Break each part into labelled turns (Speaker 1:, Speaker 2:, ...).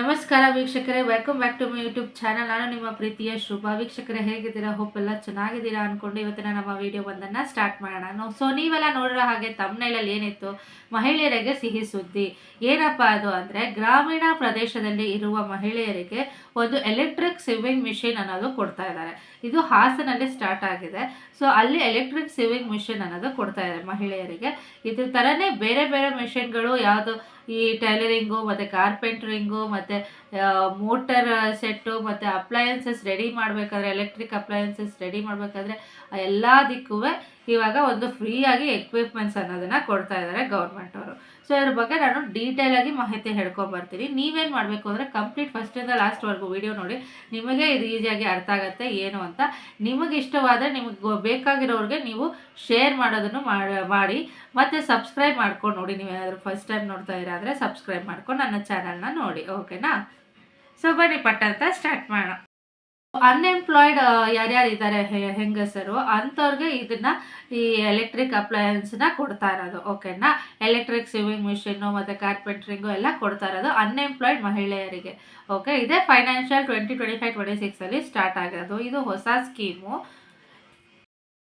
Speaker 1: ನಮಸ್ಕಾರ ವೀಕ್ಷಕರೇ welcome back to my YouTube channel ನಾನು ನಿಮ್ಮ ಪ್ರೀತಿಯ ಶುಭ. ವೀಕ್ಷಕರೇ, ಹೇಗಿದ್ದೀರಾ? ಹೋಪ್ ಎಲ್ಲ ಚೆನ್ನಾಗಿದ್ದೀರಾ ಅನ್ಕೊಂಡು. ಇವತ್ತಿನ ನಮ್ಮ ವಿಡಿಯೋ ಒಂದನ್ನು ಸ್ಟಾರ್ಟ್ ಮಾಡೋಣ. ಸೊ ನೀವೆಲ್ಲ ನೋಡಿರೋ ಹಾಗೆ ತಮ್ಮನೇಲಲ್ಲಿ ಏನಿತ್ತು? ಮಹಿಳೆಯರಿಗೆ ಸಿಹಿ ಸುದ್ದಿ. ಏನಪ್ಪ ಅದು ಅಂದರೆ, ಗ್ರಾಮೀಣ ಪ್ರದೇಶದಲ್ಲಿ ಇರುವ ಮಹಿಳೆಯರಿಗೆ ಒಂದು ಎಲೆಕ್ಟ್ರಿಕ್ ಸಿವಿಂಗ್ ಮಿಷಿನ್ ಅನ್ನೋದು ಕೊಡ್ತಾ ಇದ್ದಾರೆ. ಇದು ಹಾಸನಲ್ಲಿ ಸ್ಟಾರ್ಟ್ ಆಗಿದೆ. ಸೊ ಅಲ್ಲಿ ಎಲೆಕ್ಟ್ರಿಕ್ ಸಿವಿಂಗ್ ಮಿಷಿನ್ ಅನ್ನೋದು ಕೊಡ್ತಾ ಇದ್ದಾರೆ ಮಹಿಳೆಯರಿಗೆ. ಇದ್ರ ಥರನೇ ಬೇರೆ ಬೇರೆ ಮಿಷಿನ್ಗಳು ಯಾವುದು ಈ ಟೈಲರಿಂಗು, ಮತ್ತು ಕಾರ್ಪೆಂಟ್ರಿಂಗು, ಮತ್ತು ಮೋಟರ್ ಸೆಟ್ಟು, ಮತ್ತು ಅಪ್ಲಯನ್ಸಸ್ ರೆಡಿ ಮಾಡಬೇಕಾದ್ರೆ, ಎಲೆಕ್ಟ್ರಿಕ್ ಅಪ್ಲಯನ್ಸಸ್ ರೆಡಿ ಮಾಡಬೇಕಾದ್ರೆ ಎಲ್ಲ ದಿಕ್ಕೂ ಇವಾಗ ಒಂದು ಫ್ರೀಯಾಗಿ ಎಕ್ವಿಪ್ಮೆಂಟ್ಸ್ ಅನ್ನೋದನ್ನು ಕೊಡ್ತಾ ಇದ್ದಾರೆ ಗೌರ್ಮೆಂಟು. ಸೊ ಇದ್ರ ಬಗ್ಗೆ ನಾನು ಡೀಟೇಲಾಗಿ ಮಾಹಿತಿ ಹೇಳ್ಕೊಬರ್ತೀನಿ ನೀವೇನು ಮಾಡಬೇಕು ಅಂದರೆ ಕಂಪ್ಲೀಟ್ ಫಸ್ಟಿಂದ ಲಾಸ್ಟ್ವರೆಗೂ ವಿಡಿಯೋ ನೋಡಿ. ನಿಮಗೆ ಇದು ಈಸಿಯಾಗಿ ಅರ್ಥ ಆಗುತ್ತೆ, ಏನು ಅಂತ. ನಿಮಗೆ ಇಷ್ಟವಾದರೆ ನಿಮಗೆ ಬೇಕಾಗಿರೋರಿಗೆ ನೀವು ಶೇರ್ ಮಾಡೋದನ್ನು ಮಾಡಿ ಮತ್ತು ಸಬ್ಸ್ಕ್ರೈಬ್ ಮಾಡ್ಕೊಂಡು ನೋಡಿ. ನೀವು ಏನಾದರೂ ಫಸ್ಟ್ ಟೈಮ್ ನೋಡ್ತಾ ಇರಾದರೆ ಸಬ್ಸ್ಕ್ರೈಬ್ ಮಾಡ್ಕೊಂಡು ನನ್ನ ಚಾನಲ್ನ ನೋಡಿ. ಓಕೆನಾ ಸೊ ಬನ್ನಿ ಪಟ್ಟಂತ ಸ್ಟಾರ್ಟ್ ಮಾಡೋಣ. ಅನ್ಎಂಪ್ಲಾಯ್ಡ್ ಯಾರ್ಯಾರು ಇದ್ದಾರೆ ಹೆಂಗಸರು, ಅಂಥವ್ರಿಗೆ ಇದನ್ನ ಈ ಎಲೆಕ್ಟ್ರಿಕ್ ಅಪ್ಲಯನ್ಸ್ನ ಕೊಡ್ತಾ ಇರೋದು ಓಕೆನಾ ಎಲೆಕ್ಟ್ರಿಕ್ ಸಿವಿಂಗ್ ಮಿಷಿನ್ನು ಮತ್ತು ಕಾರ್ಪೆಂಟ್ರಿಂಗು ಎಲ್ಲ ಕೊಡ್ತಾ ಇರೋದು ಅನ್ಎಂಪ್ಲಾಯ್ಡ್ ಮಹಿಳೆಯರಿಗೆ ಓಕೆ ಇದೇ financial twenty twenty five twenty ಸಿಕ್ಸಲ್ಲಿ start ಆಗಿರೋದು, ಇದು ಹೊಸ ಸ್ಕೀಮು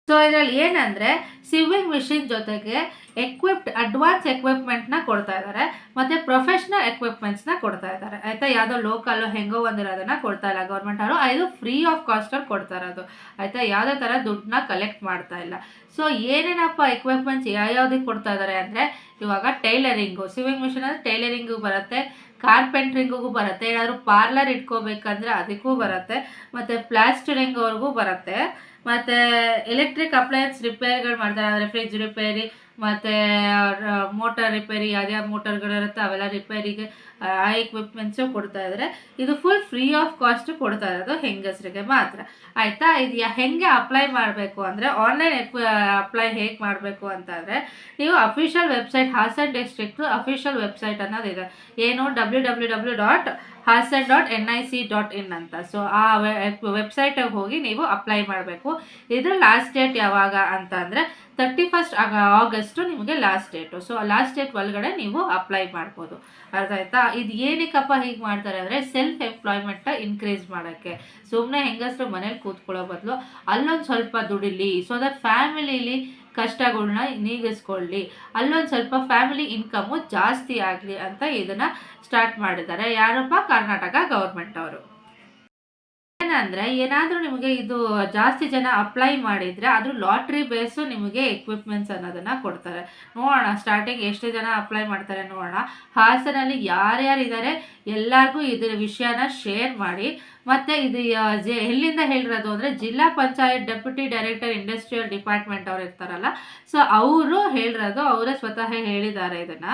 Speaker 1: ಸೊ ಇದರಲ್ಲಿ ಏನಂದರೆ ಸಿವಿಂಗ್ ಮಿಷಿನ್ ಜೊತೆಗೆ ಎಕ್ವಿಪ್ಡ್ ಅಡ್ವಾನ್ಸ್ ಎಕ್ವಿಪ್ಮೆಂಟ್ನ ಕೊಡ್ತಾ ಇದ್ದಾರೆ ಮತ್ತು ಪ್ರೊಫೆಷ್ನಲ್ ಎಕ್ವಿಪ್ಮೆಂಟ್ಸ್ನ ಕೊಡ್ತಾ ಇದ್ದಾರೆ. ಆಯಿತಾ? ಯಾವುದೋ ಲೋಕಲ್ ಹೆಂಗೋ ಒಂದಿರೋದನ್ನು ಕೊಡ್ತಾ ಇಲ್ಲ ಗೌರ್ಮೆಂಟ್ ಅವರು. ಇದು ಫ್ರೀ ಆಫ್ ಕಾಸ್ಟಲ್ಲಿ ಕೊಡ್ತಾ ಇರೋದು. ಆಯಿತಾ? ಯಾವುದೇ ಥರ ದುಡ್ಡನ್ನ ಕಲೆಕ್ಟ್ ಮಾಡ್ತಾ ಇಲ್ಲ. ಸೊ ಏನೇನಪ್ಪ ಎಕ್ವಿಪ್ಮೆಂಟ್ಸ್ ಯಾವ್ಯಾವ್ದಕ್ಕೆ ಕೊಡ್ತಾ ಇದ್ದಾರೆ ಅಂದರೆ, ಇವಾಗ ಟೈಲರಿಂಗು ಸಿವಿಂಗ್ ಮಿಷಿನ್ ಅಂದರೆ ಟೈಲರಿಂಗು ಬರುತ್ತೆ. ಕಾರ್ಪೆಂಟ್ರಿಂಗಿಗೂ ಬರುತ್ತೆ. ಏನಾದರೂ ಪಾರ್ಲರ್ ಇಟ್ಕೋಬೇಕಂದ್ರೆ ಅದಕ್ಕೂ ಬರುತ್ತೆ. ಮತ್ತು ಪ್ಲಾಸ್ಟರಿಂಗ್ವರೆಗೂ ಬರುತ್ತೆ. ಮತ್ತು ಎಲೆಕ್ಟ್ರಿಕ್ ಅಪ್ಲಯನ್ಸ್ ರಿಪೇರ್ಗಳು ಮಾಡ್ತಾರೆ. ಅಂದರೆ ಫ್ರಿಜ್ ರಿಪೇರಿ ಮತ್ತು ಮೋಟರ್ ರಿಪೇರಿ ಯಾವ್ಯಾವ ಮೋಟರ್ಗಳಿರುತ್ತೆ ಅವೆಲ್ಲ ರಿಪೇರಿಗೆ, ಆ ಎಕ್ವಿಪ್ಮೆಂಟ್ಸು ಕೊಡ್ತಾ ಇದ್ದಾರೆ ಇದು ಫುಲ್ ಫ್ರೀ ಆಫ್ ಕಾಸ್ಟ್ ಕೊಡ್ತಾ ಇರೋದು ಹೆಂಗಸರಿಗೆ ಮಾತ್ರ. ಆಯಿತಾ? ಇದು ಹೆಂಗೆ ಅಪ್ಲೈ ಮಾಡಬೇಕು ಅಂದರೆ ಆನ್ಲೈನ್ ಅಪ್ಲೈ ಹೇಗೆ ಮಾಡಬೇಕು ಅಂತಂದರೆ ನೀವು official website Hassan district official website ಅನ್ನೋದಿದೆ ಏನು? W W W dot Hassan dot N I C dot in ಅಂತ. ಸೊ ಆ ವೆಬ್ಸೈಟಿಗೆ ಹೋಗಿ ನೀವು ಅಪ್ಲೈ ಮಾಡಬೇಕು. ಇದರ ಲಾಸ್ಟ್ ಡೇಟ್ ಯಾವಾಗ ಅಂತ ಅಂದರೆ ತರ್ಟಿ ಫಸ್ಟ್ ಆಗಸ್ಟು ನಿಮಗೆ last date so last date ಒಳಗಡೆ ನೀವು ಅಪ್ಲೈ ಮಾಡ್ಬೋದು. ಅರ್ಥ ಆಯ್ತಾ? ಇದು ಏನಕ್ಕಪ್ಪ ಹೀಗೆ ಮಾಡ್ತಾರೆ ಅಂದರೆ ಸೆಲ್ಫ್ ಎಂಪ್ಲಾಯ್ಮೆಂಟ್ ಇನ್ಕ್ರೀಸ್ ಮಾಡೋಕ್ಕೆ. ಸುಮ್ಮನೆ ಹೆಂಗಸರು ಮನೇಲಿ ಕೂತ್ಕೊಳ್ಳೋ ಬದಲು ಅಲ್ಲೊಂದು ಸ್ವಲ್ಪ ದುಡಿಲಿ ಸೊ ದಟ್ ಫ್ಯಾಮಿಲಿಲಿ ಕಷ್ಟಗಳನ್ನ ನೀಗಿಸ್ಕೊಳ್ಳಿ. ಅಲ್ಲೊಂದು ಸ್ವಲ್ಪ ಫ್ಯಾಮಿಲಿ ಇನ್ಕಮು ಜಾಸ್ತಿ ಆಗಲಿ ಅಂತ ಇದನ್ನು ಸ್ಟಾರ್ಟ್ ಮಾಡಿದ್ದಾರೆ. ಯಾರಪ್ಪ? ಕರ್ನಾಟಕ ಗೌರ್ಮೆಂಟ್ ಅವರು. ಏನಂದರೆ, ಏನಾದರೂ ನಿಮಗೆ ಇದು ಜಾಸ್ತಿ ಜನ ಅಪ್ಲೈ ಮಾಡಿದರೆ ಅದು ಲಾಟ್ರಿ ಬೇಸು ನಿಮಗೆ ಎಕ್ವಿಪ್ಮೆಂಟ್ಸ್ ಅನ್ನೋದನ್ನು ಕೊಡ್ತಾರೆ. ನೋಡೋಣ ಸ್ಟಾರ್ಟಿಂಗ್ ಎಷ್ಟು ಜನ ಅಪ್ಲೈ ಮಾಡ್ತಾರೆ ನೋಡೋಣ. ಹಾಸನಲ್ಲಿ ಯಾರ್ಯಾರು ಇದ್ದಾರೆ ಎಲ್ಲರಿಗೂ ಇದರ ವಿಷಯನ ಶೇರ್ ಮಾಡಿ. ಮತ್ತು ಇದು ಜೆ, ಎಲ್ಲಿಂದ ಹೇಳಿರೋದು ಅಂದರೆ, ಜಿಲ್ಲಾ panchayat deputy director industrial department ಅವ್ರು ಇರ್ತಾರಲ್ಲ ಸೊ ಅವರು ಹೇಳಿರೋದು, ಅವರೇ ಸ್ವತಃ ಹೇಳಿದ್ದಾರೆ ಇದನ್ನು.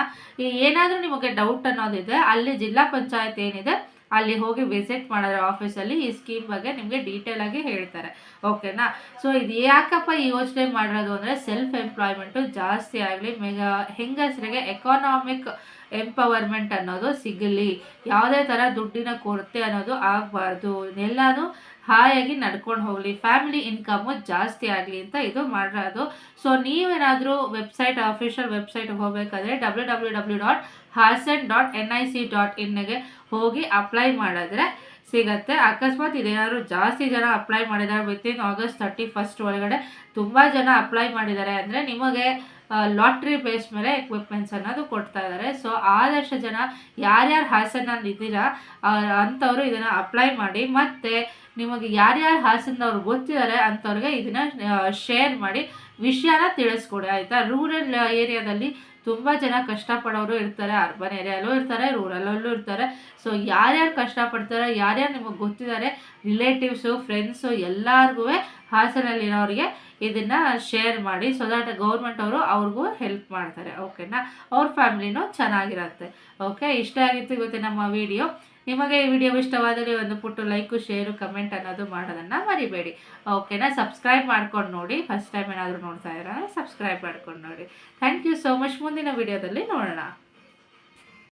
Speaker 1: ಏನಾದರೂ ನಿಮಗೆ ಡೌಟ್ ಅನ್ನೋದಿದೆ, ಅಲ್ಲಿ ಜಿಲ್ಲಾ ಪಂಚಾಯತ್ ಏನಿದೆ ಅಲ್ಲಿ ಹೋಗಿ ವಿಸಿಟ್ ಮಾಡಿದ್ರೆ ಆಫೀಸಲ್ಲಿ ಈ ಸ್ಕೀಮ್ ಬಗ್ಗೆ ನಿಮಗೆ ಡೀಟೇಲ್ ಆಗಿ ಹೇಳ್ತಾರೆ. ಓಕೆನಾ ಸೊ ಇದು ಯಾಕಪ್ಪ ಯೋಚನೆ ಮಾಡಿರೋದು ಅಂದರೆ ಸೆಲ್ಫ್ ಎಂಪ್ಲಾಯ್ಮೆಂಟು ಜಾಸ್ತಿ ಆಗಲಿ, ಮೆಗ ಹೆಂಗಸರಿಗೆ ಎಕಾನಾಮಿಕ್ ಎಂಪವರ್ಮೆಂಟ್ ಅನ್ನೋದು ಸಿಗಲಿ. ಯಾವುದೇ ಥರ ದುಡ್ಡಿನ ಕೊರತೆ ಅನ್ನೋದು ಆಗಬಾರ್ದು. ಎಲ್ಲನೂ ಹಾಯಾಗಿ ನಡ್ಕೊಂಡು ಹೋಗಲಿ. ಫ್ಯಾಮಿಲಿ ಇನ್ಕಮು ಜಾಸ್ತಿ ಆಗಲಿ ಅಂತ ಇದು ಮಾಡಿರೋದು. ಸೊ ನೀವೇನಾದರೂ ವೆಬ್ಸೈಟ್ ಅಫಿಷಿಯಲ್ ವೆಬ್ಸೈಟ್ಗೆ ಹೋಗಬೇಕಾದ್ರೆ W W W dot Hassan dot N I C dot ಇನ್ನಗೆ ಹೋಗಿ ಅಪ್ಲೈ ಮಾಡಿದ್ರೆ ಸಿಗತ್ತೆ. ಅಕಸ್ಮಾತ್ ಇದೇನಾದ್ರು ಜಾಸ್ತಿ ಜನ ಅಪ್ಲೈ ಮಾಡಿದ್ದಾರೆ ವಿತಿನ್ ಆಗಸ್ಟ್ ತರ್ಟಿ ಫಸ್ಟ್ ಒಳಗಡೆ ತುಂಬ ಜನ ಅಪ್ಲೈ ಮಾಡಿದ್ದಾರೆ ಅಂದರೆ ನಿಮಗೆ ಲಾಟ್ರಿ ಬೇಸ್ ಮೇಲೆ ಎಕ್ವಿಪ್ಮೆಂಟ್ಸ್ ಅನ್ನೋದು ಕೊಡ್ತಾ ಇದ್ದಾರೆ ಸೊ ಆದಷ್ಟು ಜನ ಯಾರ್ಯಾರು ಹಾಸನಲ್ಲಿ ಇದ್ದೀರಾ ಅಂಥವ್ರು ಇದನ್ನು ಅಪ್ಲೈ ಮಾಡಿ. ಮತ್ತು ನಿಮಗೆ ಯಾರ್ಯಾರು ಹಾಸನದವ್ರು ಗೊತ್ತಿದ್ದಾರೆ ಅಂಥವ್ರಿಗೆ ಇದನ್ನು ಶೇರ್ ಮಾಡಿ, ವಿಷಯನ ತಿಳಿಸ್ಕೊಡಿ, ಆಯಿತಾ? ರೂರಲ್ ಏರಿಯಾದಲ್ಲಿ ತುಂಬ ಜನ ಕಷ್ಟಪಡೋರು ಇರ್ತಾರೆ ಅರ್ಬನ್ ಏರಿಯಲ್ಲೂ ಇರ್ತಾರೆ ರೂರಲಲ್ಲೂ ಇರ್ತಾರೆ. ಸೊ ಯಾರ್ಯಾರು ಕಷ್ಟಪಡ್ತಾರೆ, ಯಾರ್ಯಾರು ನಿಮಗೆ ಗೊತ್ತಿದ್ದಾರೆ ರಿಲೇಟಿವ್ಸು ಫ್ರೆಂಡ್ಸು ಎಲ್ಲರಿಗೂ ಹಾಸನಲ್ಲಿರೋರಿಗೆ ಇದನ್ನು ಶೇರ್ ಮಾಡಿ ಸೊ ದಟ್ ಗೌರ್ಮೆಂಟ್ ಅವರು ಅವ್ರಿಗೂ ಹೆಲ್ಪ್ ಮಾಡ್ತಾರೆ ಓಕೆನಾ ಅವ್ರ ಫ್ಯಾಮ್ಲಿನೂ ಚೆನ್ನಾಗಿರುತ್ತೆ ಓಕೆ ಇಷ್ಟ ಆಗಿತ್ತು ಇವತ್ತು ನಮ್ಮ ವಿಡಿಯೋ ನಿಮಗೆ ಈ ವಿಡಿಯೋ ಇಷ್ಟವಾದರೆ ಒಂದು ಪುಟ್ಟು ಲೈಕು ಶೇರು ಕಮೆಂಟ್ ಅನ್ನೋದು ಮಾಡೋದನ್ನು ಮರಿಬೇಡಿ. ಓಕೆನಾ ಸಬ್ಸ್ಕ್ರೈಬ್ ಮಾಡ್ಕೊಂಡು ನೋಡಿ. ಫಸ್ಟ್ ಟೈಮ್ ಏನಾದರೂ ನೋಡ್ತಾ ಇದ್ರೆ ಸಬ್ಸ್ಕ್ರೈಬ್ ಮಾಡ್ಕೊಂಡು ನೋಡಿ. ಥ್ಯಾಂಕ್ ಯು ಸೋ ಮಚ್ ಮುಂದಿನ ವಿಡಿಯೋದಲ್ಲಿ ನೋಡೋಣ.